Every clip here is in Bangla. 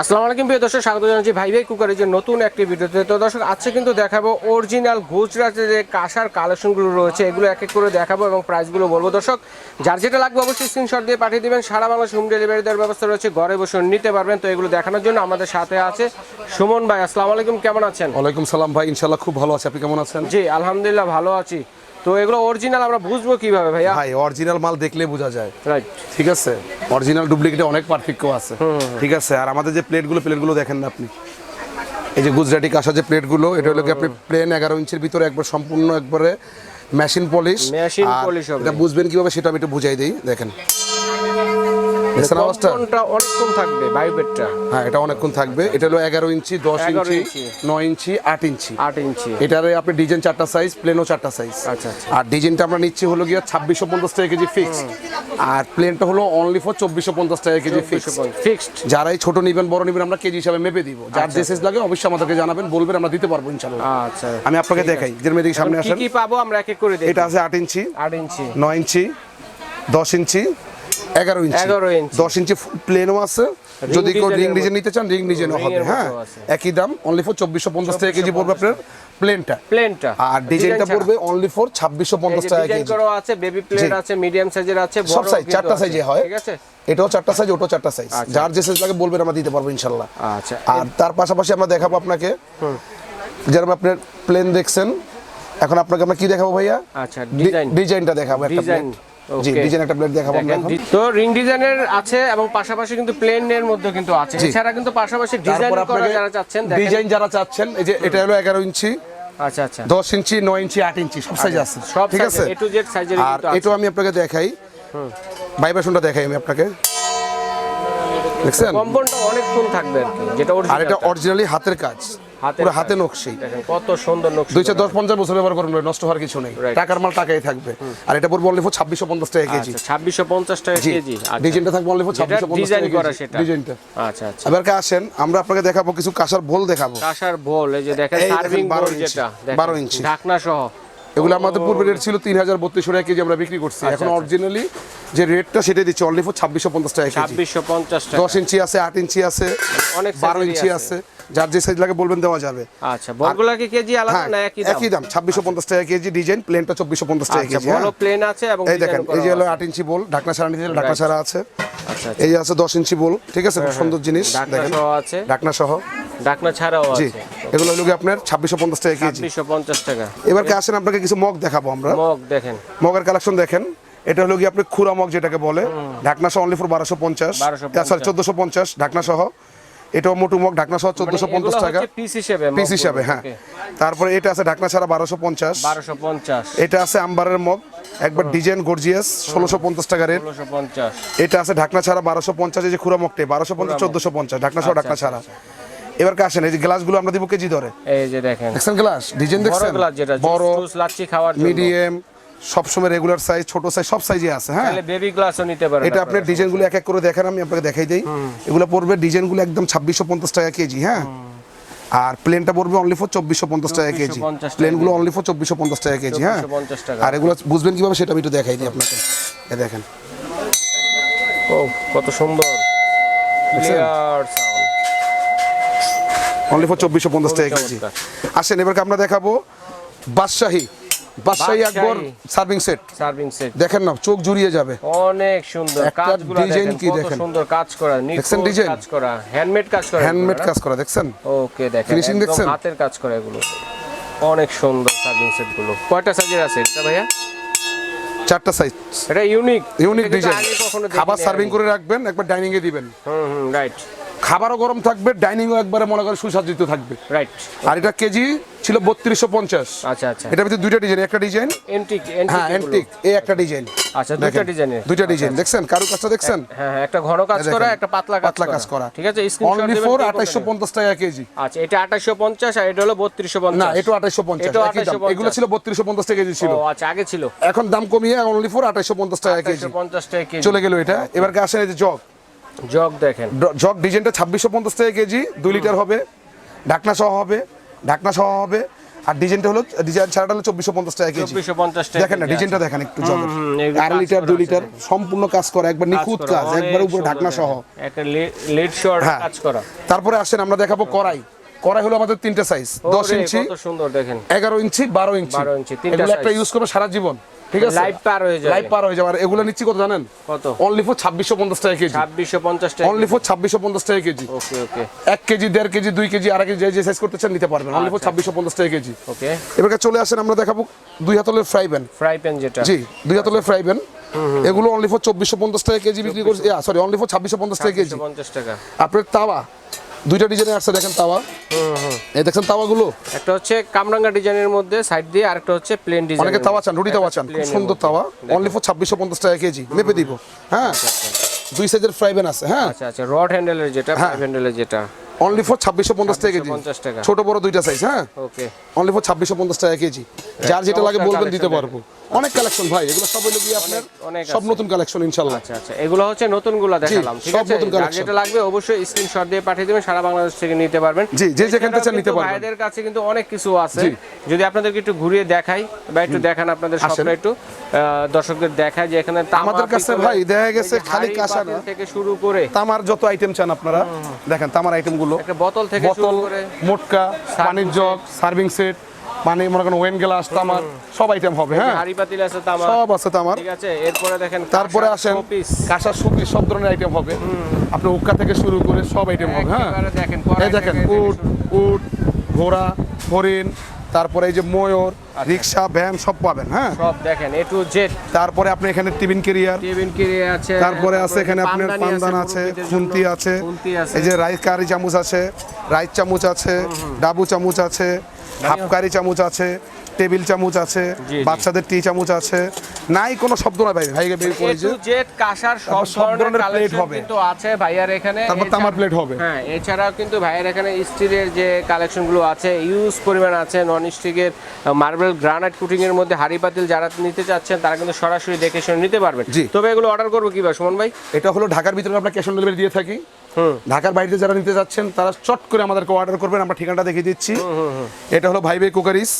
আসসালামু আলাইকুম প্রিয় দর্শক স্বাগত জানাচ্ছি ভাই ভাই কুকারের যে নতুন একটি ভিডিওতে। তো দর্শক আজকে কিন্তু দেখাবো অরিজিনাল গুজরাটের যে কাঁসার কালেকশনগুলো রয়েছে এগুলো এক এক করে দেখাবো এবং প্রাইসগুলো বলব। দর্শক যার যেটা লাগবে অবশ্যই স্ক্রিনশট দিয়ে পাঠিয়ে দেবেন। সারা বাংলাদেশ হোম ডেলিভারি দেওয়ার ব্যবস্থা রয়েছে ঘরে বসে নিতে পারবেন। তো এগুলো দেখানোর জন্য আমাদের সাথে আছে সুমন ভাই। আসসালামু আলাইকুম কেমন আছেন? ওয়ালাইকুম সালাম ভাই ইনশাল্লাহ খুব ভালো আছে। আপনি কেমন আছেন? জি আলহামদুলিল্লাহ ভালো আছি। তো এগুলো অরিজিনাল আমরা বুঝব কীভাবে ভাইয়া? ভাই অরিজিনাল মাল দেখলে বোঝা যায়। রাইট ঠিক আছে? অরিজিনাল ডুপ্লিকেটে অনেক পার্থক্য আছে। ঠিক আছে? আর আমাদের যে প্লেটগুলো প্লেটগুলো দেখেন না আপনি। এই যে গুজরাটি কাঁসা যে প্লেটগুলো এটা হলো কি আপনি প্লেন এগারো ইঞ্চের ভিতরে একবার সম্পূর্ণ একবারে মেশিন পলিশ মেশিন পলিশ হবে। এটা বুঝবেন কীভাবে সেটা আমি একটু বুঝাই দিই দেখেন। কোনটা অনেকক্ষণ থাকবে বায়োবেটটা হ্যাঁ এটা অনেকক্ষণ থাকবে। এটা হলো এগারো ইঞ্চি দশ 11 ইঞ্চি। নয় ইঞ্চি আট ইঞ্চি। আট ইঞ্চি। এটারে আপনি ডিজাইন চারটা সাইজ প্লেনও চারটা সাইজ আচ্ছা, আচ্ছা। আর ডিজাইনটা আমরা নিচ্ছি হলো গিয়ে ছাব্বিশশো পঞ্চাশ টাকা কেজি ফিক্সড আর প্লেনটা হলো অনলি ফর চব্বিশশো পঞ্চাশ টাকা কেজি ফিক্সড ফিক্সড যারাই ছোট নিবেন বড় নিবেন আমরা কেজি হিসাবে মেপে দিব। যার যে সাইজ লাগে অবশ্যই আমাদেরকে জানাবেন বলবেন আমরা দিতে পারব ইনশাল্লাহ আচ্ছা। আমি আপনাকে দেখাই যে মেয়েদিকে সামনে কি আসেন। কি পাবো আমরা এক এক করে দেখি। এটা আছে আট ইঞ্চি আট ইঞ্চি। নয় ইঞ্চি দশ ইঞ্চি এগারো ইঞ্চি। 11 ইঞ্চি। দশ ইঞ্চি প্লেনও আছে। যদি কেউ রিং ডিজাইন নিতে চান রিং ডিজাইনও হবে হ্যাঁ? একই দাম অনলি ফর চব্বিশশো পঞ্চাশ টাকা কেজি পড়বে আপনার প্লেনটা প্লেনটা আর ডিজাইনটা পড়বে অনলি ফর ছাব্বিশশো পঞ্চাশ টাকা ডিজাইন কেজি। করা আছে বেবি প্লেট আছে মিডিয়াম সাইজের আছে সব সাইজ চারটা সাইজে হয়। ঠিক আছে? এটাও চারটা সাইজ ওটাও চারটা সাইজ আচ্ছা। যার যে সাইজ লাগে বলবেন আমরা দিতে পারব ইনশাল্লাহ। আচ্ছা। আর তার পাশাপাশি আমরা দেখাবো আপনাকে যেরকম আপনার প্লেন দেখছেন এখন আপনাকে আমরা কি দেখাবো ভাইয়া? আচ্ছা ডিজাইন ডিজাইনটা দেখাবো একটা প্লেট জি ডিজাইন একটা প্লেট দেখাবো আমরা এখন। তো রিং ডিজাইনের আছে এবং পাশাপাশি কিন্তু প্লেনের মধ্যে কিন্তু আছে। এছাড়া কিন্তু পাশাপাশি ডিজাইন করা যারা চাচ্ছেন ডিজাইন যারা চাচ্ছেন এই যে এটা হলো এগারো ইঞ্চি আচ্ছা আচ্ছা। দশ ইঞ্চি নয় ইঞ্চি আট ইঞ্চি সব সাইজ আছে। সব ঠিক আছে? এ টু জেড সাইজের আর আছে। এটাও আমি আপনাকে দেখাই। ভাইব্রেশনটা দেখাই আমি আপনাকে। দেখছেন? কম্পাউন্ডটা অনেকক্ষণ থাকবে আর কি যেটা আর এটা অরিজিনালি হাতের কাজ। পুরো হাতে নকশি। কত সুন্দর নকশা দুইশো দশ পঞ্চাশ বছর ব্যবহার করুন নষ্ট হওয়ার কিছু নেই। টাকার মাল টাকাই থাকবে। আর এটা পড়বে অনলি ফর ছাব্বিশশো পঞ্চাশ টাকা কেজি। আচ্ছা ছাব্বিশশো পঞ্চাশ টাকা কেজি? আচ্ছা। ডিজাইনটা থাকবে অনলি ফর ছাব্বিশশো পঞ্চাশ ডিজাইন টাকা করা সেটা। ডিজাইনটা। আচ্ছা আচ্ছা। এবার কে আসেন আমরা আপনাকে দেখাবো কিছু কাঁসার ভোল দেখাবো। কাঁসার বল এই যে দেখেন সার্ভিং 12 বোল ইঞ্চি, যেটা 12 ইঞ্চি। ঢাকনা সহ এগুলো আমাদের পূর্বে রেট ছিল তিন হাজার বত্রিশশো টাকা কেজি আমরা বিক্রি করছি। এখন আচ্ছা। অরিজিনালি যে রেটটা সেটাই দিচ্ছি। অনলি ফর ছাব্বিশশো পঞ্চাশ টাকা ছাব্বিশশো পঞ্চাশ দশ ইঞ্চি আছে আট ইঞ্চি আছে অনেক বারো ইঞ্চি আছে। যার যে সাইজ লাগে বলবেন দেওয়া যাবে। আচ্ছা বলগুলা কি কেজি আলাদা হ্যাঁ না একই দাম? একই দাম ছাব্বিশশো পঞ্চাশ টাকা কেজি ডিজাইন প্লেনটা চব্বিশশো পঞ্চাশ টাকা আচ্ছা কেজি হ্যাঁ? প্লেন আছে এবং এই দেখেন এই যে হলো আছে। আট ইঞ্চি বল ঢাকনা ছাড়া নিতে ঢাকনা ছাড়া আছে। আচ্ছা আচ্ছা। এই আছে দশ ইঞ্চি বল ঠিক আছে খুব সুন্দর জিনিস ঢাকনা দেখেন। সহ আছে। ঢাকনা সহ। ঢাকনা ছাড়াও আছে। এগুলো হলো আপনার ছাব্বিশশো পঞ্চাশ টাকা কেজি? ছাব্বিশশো পঞ্চাশ টাকা। এবার কে আসেন আপনাকে কিছু মগ দেখাবো আমরা। মগ দেখেন। মগের কালেকশন দেখেন। এটা হলো গিয়ে আপনি খুরা মগ যেটাকে বলে। ঢাকনা সহ অনলি ফর বারোশো পঞ্চাশ। 1250 সরি চোদ্দশো পঞ্চাশ ঢাকনা সহ। এটাও মোটু মগ ঢাকনা সহ চোদ্দশো পঞ্চাশ টাকা। পিস হিসেবে পিস হিসাবে হ্যাঁ। তারপরে এটা আছে ঢাকনা ছাড়া বারোশো পঞ্চাশ। বারোশো পঞ্চাশ। এটা আছে আম্বারের মগ একবার ডিজাইন গর্জিয়াস ষোলোশো পঞ্চাশ টাকা রেট এটা আছে ঢাকনা ছাড়া বারোশো পঞ্চাশ এই যে খুরা মগটে বারোশো পঞ্চাশ চোদ্দশো পঞ্চাশ ঢাকনা সহ ঢাকনা ছাড়া। এবার কে আসেন এই যে গ্লাসগুলো আমরা দিব কেজি ধরে এই যে দেখেন। গ্লাস ডিজাইন বড় দেখছেন? গ্লাস যেটা বড় লাচ্ছি খাওয়ার মিডিয়াম সবসময় রেগুলার সাইজ ছোট সাইজ সব সাইজে আছে হ্যাঁ? তাহলে বেবি গ্লাসও নিতে পারেন এটা আপনার ডিজাইনগুলো এক এক করে দেখেন আমি আপনাকে দেখাই দিই। এগুলো পড়বে ডিজাইনগুলো একদম ছাব্বিশশো পঞ্চাশ টাকা কেজি হ্যাঁ? আর প্লেনটা পড়বে অনলি ফর চব্বিশশো পঞ্চাশ টাকা কেজি। 2450 টাকা প্লেনগুলো অনলি ফর চব্বিশশো পঞ্চাশ টাকা কেজি হ্যাঁ? 2450 টাকা। আর এগুলো বুঝবেন কীভাবে সেটা আমি একটু দেখাই দিই আপনাকে। এ দেখেন। ও কত সুন্দর। অনলি ফর চব্বিশশো পঞ্চাশ টাকা কেজি। আসেন এবার আমরা দেখাবো বাদশাহী। বাদশাহী Akbar serving set serving set দেখেন না চোখ জুড়িয়ে যাবে। অনেক সুন্দর। কাজগুলো design কি দেখেন? সুন্দর কাজ করা দেখছেন নিখুঁত কাজ করা হ্যান্ডমেড কাজ করা হ্যান্ডমেড কাজ করা দেখছেন? ওকে দেখেন দেখছেন? হাতের কাজ করা এগুলো। অনেক সুন্দর সার্ভিং সেটগুলো। কয়টা সাইজের আছে এটা ভাইয়া? চারটা সাইজ এটা ইউনিক ইউনিক ডিজাইন খাবার খাবার সার্ভিং করে রাখবেন একবার ডাইনিং এ দিবেন। হুম হুম রাইট খাবারও গরম থাকবে ডাইনিংও একবারে মনে করেন সুসজ্জিত থাকবে। রাইট আর এটা কেজি ছিল বত্রিশশো পঞ্চাশ। আচ্ছা আচ্ছা। এটার ভিতরে দুইটা ডিজাইন একটা ডিজাইন এন্টিক হ্যাঁ এন্টিক এই একটা ডিজাইন আচ্ছা দুটো ডিজাইনের দুইটা ডিজাইন দেখছেন? কারু কাজটা দেখছেন হ্যাঁ হ্যাঁ একটা ঘন কাজ করা একটা পাতলা কাজ পাতলা কাজ করা। ঠিক আছে স্ক্রিনশট দিবেন ফর টাকা কেজি। আচ্ছা এটা 2850 আর এটা হলো 3250 না এটা আঠাইশশো পঞ্চাশ এটাও একই 2850 এগুলো ছিল বত্রিশশো পঞ্চাশ টাকা কেজি ছিল। ও আচ্ছা আগে ছিল। এখন দাম কমিয়ে অনলি ফর টাকা কেজি। 2850 টাকা কেজি। চলে গেল এটা। এবার এই যে জগ। জগ দেখেন। জগ ডিজাইনটা ছাব্বিশশো পঞ্চাশ টাকা কেজি দুই লিটার হবে ঢাকনা সহ হবে। ঢাকনা সহ হবে। আর ডিজাইনটা হলো ডিজাইন ছাড়াটা হলো চব্বিশশো পঞ্চাশ টাকা কেজি। দেখেন না ডিজাইনটা দেখেন একটু জল আড়াই লিটার দুই লিটার সম্পূর্ণ কাজ করা একবার নিখুঁত কাজ একবার উপরে ঢাকনা সহ। লেট শর্ট হ্যাঁ। কাজ করা। তারপরে আসেন আমরা দেখাবো কড়াই। কড়াই হলো আমাদের তিনটে সাইজ দশ ইঞ্চি সুন্দর দেখেন। এগারো ইঞ্চি বারো ইঞ্চি। 12 ইঞ্চি, এগুলো একটা ইউজ করবে সারা জীবন ঠিক আছে? লাইভ পার হয়ে যাবে। লাইভ পার হয়ে যাবে। আর এগুলো নিচ্ছি কত জানেন? কত? অনলি ফর টাকা কেজি। ছাব্বিশশো পঞ্চাশ টাকা অনলি ফর ছাব্বিশশো পঞ্চাশ টাকা কেজি। ওকে ওকে। এক কেজি দেড় কেজি দুই কেজি আড়াই কেজি যে- যে সাইজ করতে চান নিতে পারবেন। অনলি আচ্ছা। ফর টাকা কেজি। ওকে। এবার চলে আসেন আমরা দেখাবো দুই হাতলের ফ্রাই প্যান ফ্রাই প্যান যেটা। জি দুই হাতলের ফ্রাই প্যান এগুলো অনলি ফর টাকা কেজি বিক্রি করছে। সরি অনলি ফর ছাব্বিশশো পঞ্চাশ টাকা কেজি। টাকা। আপনার তাওয়া। দুইটা ডিজাইনের আসছে দেখেন তাওয়া। হুম এই দেখছেন তাওয়াগুলো। একটা হচ্ছে কামরাঙ্গা ডিজাইনের মধ্যে সাইড দিয়ে আরেকটা হচ্ছে প্লেন ডিজাইন অনেকে তাওয়া চান রুটি তাওয়া চান খুব সুন্দর তাওয়া। অনলি ফর ছাব্বিশশো পঞ্চাশ টাকা কেজি মেপে দিব। হ্যাঁ? দুই সাইজের ফ্রাই প্যান আছে হ্যাঁ? আচ্ছা আচ্ছা রড হ্যান্ডেলের যেটা হ্যাঁ। হ্যান্ডেলের যেটা। অনলি ফর ছাব্বিশশো পঞ্চাশ টাকা কেজি। ছোট বড় দুইটা সাইজ হ্যাঁ? ওকে অনলি ফর ছাব্বিশশো পঞ্চাশ টাকা কেজি। যার যেটা লাগে বলবেন দিতে পারব। অনেক কালেকশন ভাই এগুলো সব হলো গিয়ে আপনার সব নতুন কালেকশন ইনশাল্লাহ। আচ্ছা আচ্ছা। এগুলো হচ্ছে নতুনগুলো দেখালাম ঠিক আছে? যার যেটা লাগবে অবশ্যই স্ক্রিনশট দিয়ে পাঠিয়ে দেবেন সারা বাংলাদেশ থেকে নিতে পারবেন। জি, যে এছাড়াও চান নিতে পারবেন। ভাইদের কাছে কিন্তু অনেক কিছু আছে। যদি আপনাদেরকে একটু ঘুরিয়ে দেখাই বা একটু দেখান আপনাদের সবটা একটু। দর্শকদের দেখায় যে এখানে আমাদের কাছে ভাই দেখা গেছে খালি কাঁসা থেকে শুরু করে। তামার যত আইটেম চান আপনারা দেখেন তামার আইটেম একটা বোতল থেকে বোতল করে মোটকা পানির জগ সার্ভিং সেট মানে মনে করেন ওয়েন গ্লাস তামার সব আইটেম হবে হ্যাঁ? হাড়ি পাতিল আছে তামার। সব আছে তামার। ঠিক আছে এরপরে দেখেন তারপরে কাঁসার আসেন showpiece। কাঁসা সুপি সব ধরনের আইটেম হবে। আপনি উক্কা থেকে শুরু করে সব আইটেম হবে হ্যাঁ? দেখেন এই দেখেন উট উট ঘোড়া হরিণ তারপরে এই যে ময়ূর রিক্সা ভ্যান সব পাবেন হ্যাঁ? সব দেখেন এ টু জেড তারপরে আপনি এখানে টিফিন কেরিয়ার টিফিন কেরিয়ার আছে তারপরে আছে এখানে আপনার পান্দান আছে খুন্তি আছে খুন্তি আছে। এই যে রাইস কারি চামচ আছে রাইস চামচ আছে ডাবু চামচ আছে হাফ কারি চামচ আছে টেবিল চামচ আছে বাচ্চাদের টি চামচ আছে। নাই কোনো শব্দ না ভাই ভাইকে বের করে যে টু জেড কাঁসার সব সব ধরনের কালেকশন হবে। কিন্তু আছে ভাইয়ার এখানে। তারপর তামার প্লেট হবে। হ্যাঁ এছাড়াও কিন্তু ভাইয়ের এখানে স্টিলের যে কালেকশনগুলো আছে ইউজ পরিমাণ আছে নন স্টিকের মার্বেল গ্রানাইট কুটিং এর মধ্যে হাড়ি পাতিল যারা নিতে চাচ্ছেন তারা কিন্তু সরাসরি দেখে শুনে নিতে পারবেন। জি। তবে এগুলো অর্ডার করব কীভাবে সুমন ভাই? এটা হলো ঢাকার ভিতরে আমরা ক্যাশ অন ডেলিভারি দিয়ে থাকি। হুম। ঢাকার বাইরে যারা নিতে যাচ্ছেন তারা চট করে আমাদেরকে অর্ডার করবেন আমরা ঠিকানাটা দেখিয়ে দিচ্ছি। এটা হলো Bhai Bhai cookeries.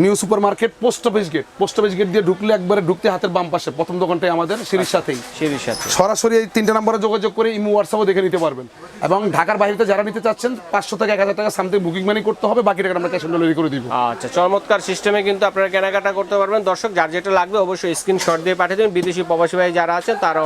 New super market post office gate. Post office gate দিয়ে ঢুকলে একবারে ঢুকতে হাতের বাম পাশে। প্রথম দোকানটাই আমাদের সিঁড়ির সাথেই। সিঁড়ির সাথে। সরাসরি এই তিনটে নম্বরে যোগাযোগ করে ইমো হোয়াটসঅ্যাপও দেখে নিতে পারবেন। এবং ঢাকার বাইরে যারা নিতে চাচ্ছেন পাঁচশো থেকে এক হাজার টাকা সামথিং বুকিং মানি করতে হবে বাকি টাকা আমরা ক্যাশ অন ডেলিভারি করে দিব। আচ্ছা চমৎকার সিস্টেমে কিন্তু আপনারা কেনাকাটা করতে পারবেন। দর্শক যার যেটা লাগবে অবশ্যই স্ক্রিনশট দিয়ে পাঠিয়ে দেবেন। বিদেশি প্রবাসী ভাই যারা আছেন তারা